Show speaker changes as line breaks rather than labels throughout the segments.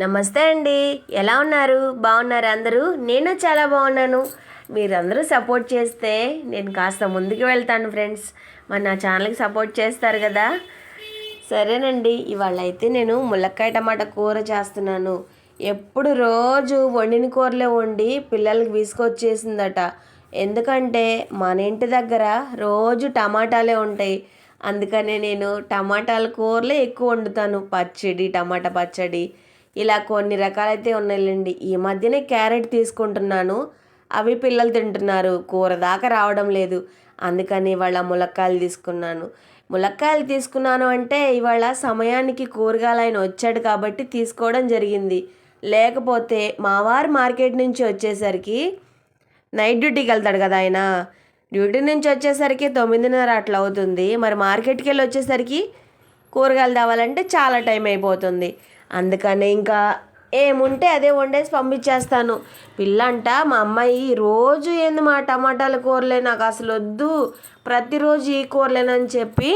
నమస్తే అండి. ఎలా ఉన్నారు? బాగున్నారు అందరూ? నేను చాలా బాగున్నాను. మీరందరూ సపోర్ట్ చేస్తే నేను కాస్త ముందుకు వెళ్తాను ఫ్రెండ్స్. మరి నా ఛానల్కి సపోర్ట్ చేస్తారు కదా. సరేనండి. ఇవాళ అయితే నేను ములక్కాయ టమాటా కూర చేస్తున్నాను. ఎప్పుడు రోజు వండిన కూరలే వండి పిల్లలకి విసుకొచ్చేసిందట ఎందుకంటే మన ఇంటి దగ్గర రోజు టమాటాలే ఉంటాయి. అందుకనే నేను టమాటాల కూరలే ఎక్కువ వండుతాను. పచ్చడి టమాటా పచ్చడి. ఇలా కొన్ని రకాలైతే ఉన్నాయండి ఈ మధ్యనే క్యారెట్ తీసుకుంటున్నాను. అవి పిల్లలు తింటున్నారు. కూర దాకా రావడం లేదు. అందుకని ఇవాళ ములక్కాయలు తీసుకున్నాను. ములక్కాయలు తీసుకున్నాను అంటే ఇవాళ సమయానికి కూరగాయలు ఆయన వచ్చాడు కాబట్టి తీసుకోవడం జరిగింది. లేకపోతే మావారు మార్కెట్ నుంచి వచ్చేసరికి నైట్ డ్యూటీకి వెళ్తాడు కదా ఆయన. డ్యూటీ నుంచి వచ్చేసరికి తొమ్మిదిన్నర అట్లా అవుతుంది. మరి మార్కెట్కి వెళ్ళి వచ్చేసరికి కూరగాయలు తేవాలంటే చాలా టైం అయిపోతుంది. అందుకని ఇంకా ఏముంటే అదే వండేసి పంపించేస్తాను. పిల్ల అంట మా అమ్మాయి రోజు ఏంది మా టమాటాల కూరలే నాకు అసలు వద్దు. ప్రతిరోజు ఈ కూరలేనని చెప్పి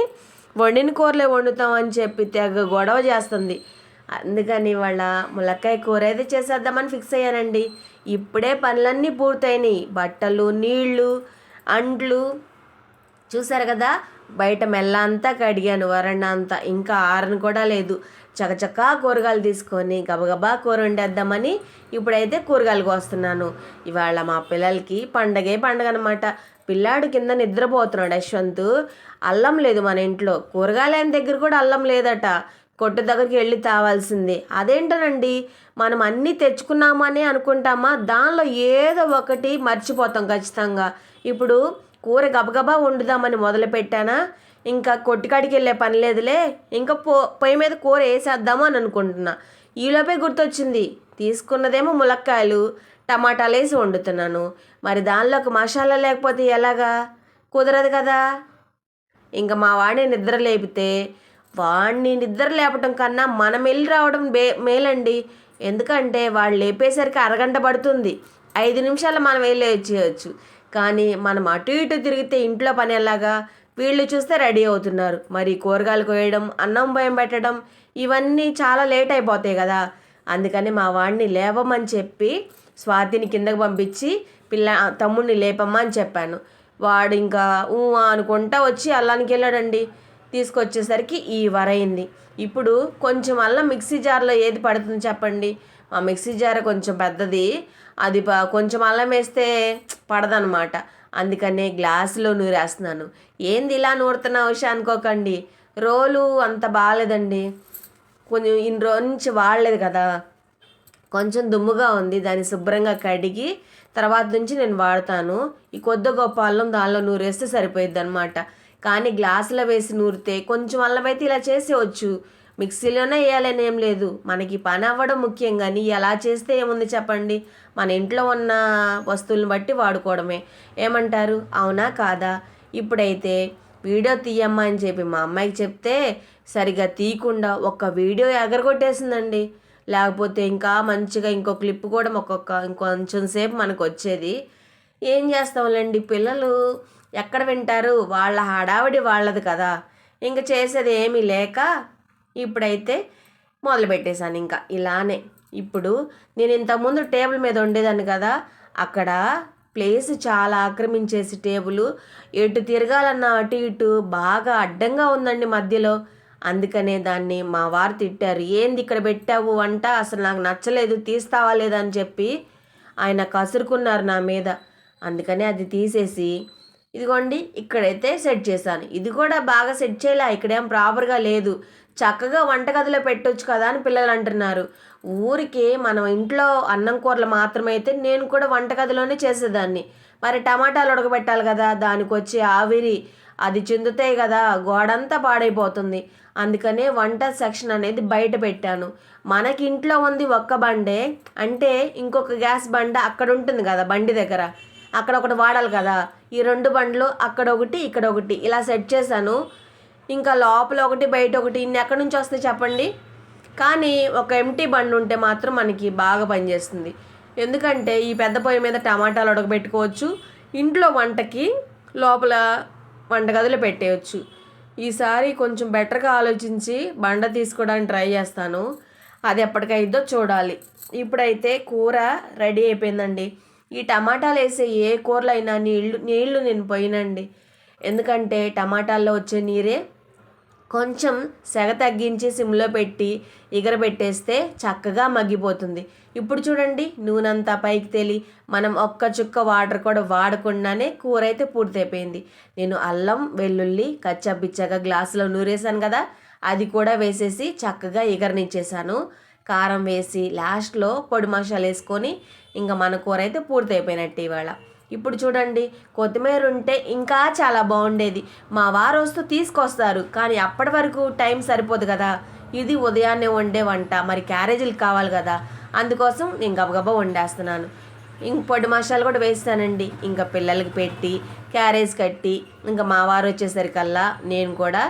వండిన కూరలే వండుతామని చెప్పి తెగ గొడవ చేస్తుంది. అందుకని వాళ్ళ ములక్కాయ కూర అయితే చేసేద్దామని ఫిక్స్ అయ్యానండి. ఇప్పుడే పనులన్నీ పూర్తయినాయి. బట్టలు నీళ్ళు అంట్లు చూసారు కదా? బయట మెల్ల అంతా కడిగాను వరండా అంతా. ఇంకా ఆరని కూడా లేదు. చకచకా కూరగాయలు తీసుకొని గబగబా కూర వండేద్దామని ఇప్పుడైతే కూరగాయలు కోస్తున్నాను. ఇవాళ మా పిల్లలకి పండగే పండగ అనమాట పిల్లాడు కింద నిద్రపోతున్నాడు యశ్వంత్. అల్లం లేదు మన ఇంట్లో. కూరగాయల దగ్గర కూడా అల్లం లేదట. కొట్టు దగ్గరికి వెళ్ళి తావాల్సిందే. అదేంటనండి? మనం అన్నీ తెచ్చుకున్నామని అనుకుంటామా? దానిలో ఏదో ఒకటి మర్చిపోతాం ఖచ్చితంగా. ఇప్పుడు కూర గబగబా వండుదామని మొదలు పెట్టానా ఇంకా కొట్టుకాడికి వెళ్ళే పని లేదులే ఇంకా పో పొయ్యి మీద కూర వేసేద్దాము అని అనుకుంటున్నా. ఈలోపే గుర్తొచ్చింది తీసుకున్నదేమో ములక్కాయలు టమాటాలు వేసి వండుతున్నాను. మరి దానిలోకి మసాలా లేకపోతే ఎలాగా? కుదరదు కదా? ఇంకా మా వాడిని నిద్ర లేపితే వాడిని నిద్ర లేపటం కన్నా మనం వెళ్ళి రావడం బే మేలండి. ఎందుకంటే వాళ్ళు లేపేసరికి అరగంట పడుతుంది. ఐదు నిమిషాలు మనం వెళ్ళి వచ్చేయచ్చు కానీ మనం అటు ఇటు తిరిగితే ఇంట్లో పని ఎలాగా? వీళ్ళు చూస్తే రెడీ అవుతున్నారు. మరి కూరగాయలు కోయడం అన్నం భయం పెట్టడం ఇవన్నీ చాలా లేట్ అయిపోతాయి కదా. అందుకని మా వాడిని లేవమని చెప్పి స్వాతిని కిందకు పంపించి పిల్ల తమ్ముడిని లేపమ్మా అని చెప్పాను. వాడు ఇంకా ఊ అనుకుంటా వచ్చి అల్లానికి వెళ్ళాడండి. తీసుకొచ్చేసరికి ఈ వరైంది ఇప్పుడు కొంచెం అల్లం మిక్సీ జార్లో ఏది పడుతుంది చెప్పండి. మిక్సీ జార్ కొంచెం పెద్దది అది ప కొంచెం అల్లం వేస్తే పడదనమాట. అందుకనే గ్లాసులో నూరేస్తున్నాను. ఏంది ఇలా నూరుతున్నా విషయం అనుకోకండి. రోలు అంత బాగాలేదండి కొంచెం ఇన్ని రోజు నుంచి వాడలేదు కదా. కొంచెం దుమ్ముగా ఉంది. దాన్ని శుభ్రంగా కడిగి తర్వాత నుంచి నేను వాడతాను. ఈ కొద్ది గొప్ప అల్లం దానిలో నూరేస్తే సరిపోయిద్ది అనమాట కానీ గ్లాసులో వేసి నూరితే కొంచెం అల్లం అయితే ఇలా చేసేవచ్చు మిక్సీలోనే వేయాలని ఏం లేదు. మనకి పని అవ్వడం ముఖ్యం కానీ ఎలా చేస్తే ఏముంది చెప్పండి? మన ఇంట్లో ఉన్న వస్తువులను బట్టి వాడుకోవడమే. ఏమంటారు? అవునా కాదా? ఇప్పుడైతే వీడియో తీయమ్మా అని చెప్పి మా అమ్మాయికి చెప్తే సరిగా తీయకుండా ఒక్క వీడియో ఎగరగొట్టేసిందండి. లేకపోతే ఇంకా మంచిగా ఇంకో క్లిప్ కూడా ఒక్కొక్క ఇంకొంచెం సేపు మనకు వచ్చేది. ఏం చేస్తాంలేండి పిల్లలు? ఎక్కడ వింటారు? వాళ్ళ హడావిడి వాళ్ళది కదా. ఇంక చేసేది ఏమీ లేక ఇప్పుడైతే మొదలు పెట్టేశాను ఇంకా ఇలానే. ఇప్పుడు నేను ఇంతకుముందు టేబుల్ మీద ఉండేదాన్ని కదా అక్కడ ప్లేస్ చాలా ఆక్రమించేసి టేబుల్ ఎటు తిరగాలన్నా అటు ఇటు బాగా అడ్డంగా ఉందండి మధ్యలో. అందుకనే దాన్ని మా వారు తిట్టారు ఏంది ఇక్కడ పెట్టావు అంట అసలు నాకు నచ్చలేదు తీస్తావా లేదని అని చెప్పి ఆయన కసురుకున్నారు నా మీద. అందుకని అది తీసేసి ఇదిగోండి ఇక్కడైతే సెట్ చేశాను. ఇది కూడా బాగా సెట్ చేయలే ఇక్కడేం ప్రాపర్గా లేదు. చక్కగా వంటగదిలో పెట్టొచ్చు కదా అని పిల్లలు అంటున్నారు. ఊరికి మనం ఇంట్లో అన్నం కూరలు మాత్రమైతే నేను కూడా వంటగదిలోనే చేసేదాన్ని. మరి టమాటాలు ఉడకబెట్టాలి కదా దానికి వచ్చి ఆవిరి అది చిందుతాయి కదా గోడంతా పాడైపోతుంది. అందుకనే వంట సెక్షన్ అనేది బయట పెట్టాను. మనకి ఇంట్లో ఉంది ఒక్క బండే అంటే ఇంకొక గ్యాస్ బండ అక్కడ ఉంటుంది కదా బండి దగ్గర. అక్కడ ఒకటి వాడాలి కదా. ఈ రెండు బండ్లు అక్కడ ఒకటి ఇక్కడ ఒకటి ఇలా సెట్ చేశాను. ఇంకా లోపల ఒకటి బయట ఒకటి ఇన్ని ఎక్కడి నుంచి వస్తే చెప్పండి? కానీ ఒక ఎంటీ బండి ఉంటే మాత్రం మనకి బాగా పనిచేస్తుంది ఎందుకంటే ఈ పెద్ద పొయ్యి మీద టమాటాలు ఉడకబెట్టుకోవచ్చు. ఇంట్లో వంటకి లోపల వంటగదిలో పెట్టేయచ్చు. ఈసారి కొంచెం బెటర్గా ఆలోచించి బండ తీసుకోవడానికి ట్రై చేస్తాను. అది ఎప్పటికైద్దో చూడాలి. ఇప్పుడైతే కూర రెడీ అయిపోయిందండి. ఈ టమాటాలు వేసే ఏ కూరలైనా అయినా నీళ్ళు నీళ్ళు నేను పోయినండి. ఎందుకంటే టమాటాల్లో వచ్చే నీరే కొంచెం సెగ తగ్గించి సిమ్లో పెట్టి ఎగరబెట్టేస్తే చక్కగా మగ్గిపోతుంది. ఇప్పుడు చూడండి నూనెంతా పైకి తేలి మనం ఒక్క చుక్క వాటర్ కూడా వాడకుండానే కూర అయితే పూర్తయిపోయింది. నేను అల్లం వెల్లుల్లి కచ్చపిచ్చగా గ్లాసులో నూరేసాను కదా అది కూడా వేసేసి చక్కగా ఎగరనిచ్చేసాను కారం వేసి లాస్ట్లో పొడి మసాలా వేసుకొని ఇంకా మన కూర అయితే పూర్తయిపోయినట్టు ఇవాళ. ఇప్పుడు చూడండి కొత్తిమీర ఉంటే ఇంకా చాలా బాగుండేది. మా వారు వస్తూ తీసుకొస్తారు కానీ అప్పటి వరకు టైం సరిపోదు కదా. ఇది ఉదయాన్నే వండే వంట మరి క్యారేజీలు కావాలి కదా. అందుకోసం నేను గబగబా వండేస్తున్నాను. ఇంక పొడి మసాలా కూడా వేస్తానండి. ఇంకా పిల్లలకి పెట్టి క్యారేజ్ కట్టి ఇంకా మా వారు వచ్చేసరికల్లా నేను కూడా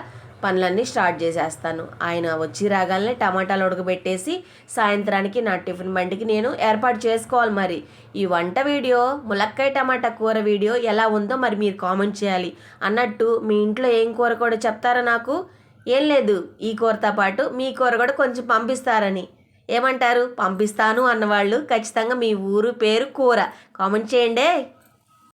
పనులన్నీ స్టార్ట్ చేసేస్తాను. ఆయన వచ్చి రాగానే టమాటాలు ఉడకబెట్టేసి సాయంత్రానికి నా టిఫిన్ బండికి నేను ఏర్పాటు చేసుకోవాలి మరి. ఈ వంట వీడియో ములక్కాయ టమాటా కూర వీడియో ఎలా ఉందో మరి మీరు కామెంట్ చేయాలి. అన్నట్టు మీ ఇంట్లో ఏం కూర కూడా చెప్తారా నాకు ఏం లేదు. ఈ కూరతో పాటు మీ కూర కూడా కొంచెం పంపిస్తారని. ఏమంటారు? పంపిస్తాను అన్నవాళ్ళు. ఖచ్చితంగా మీ ఊరు పేరు కూర. కామెంట్ చేయండి.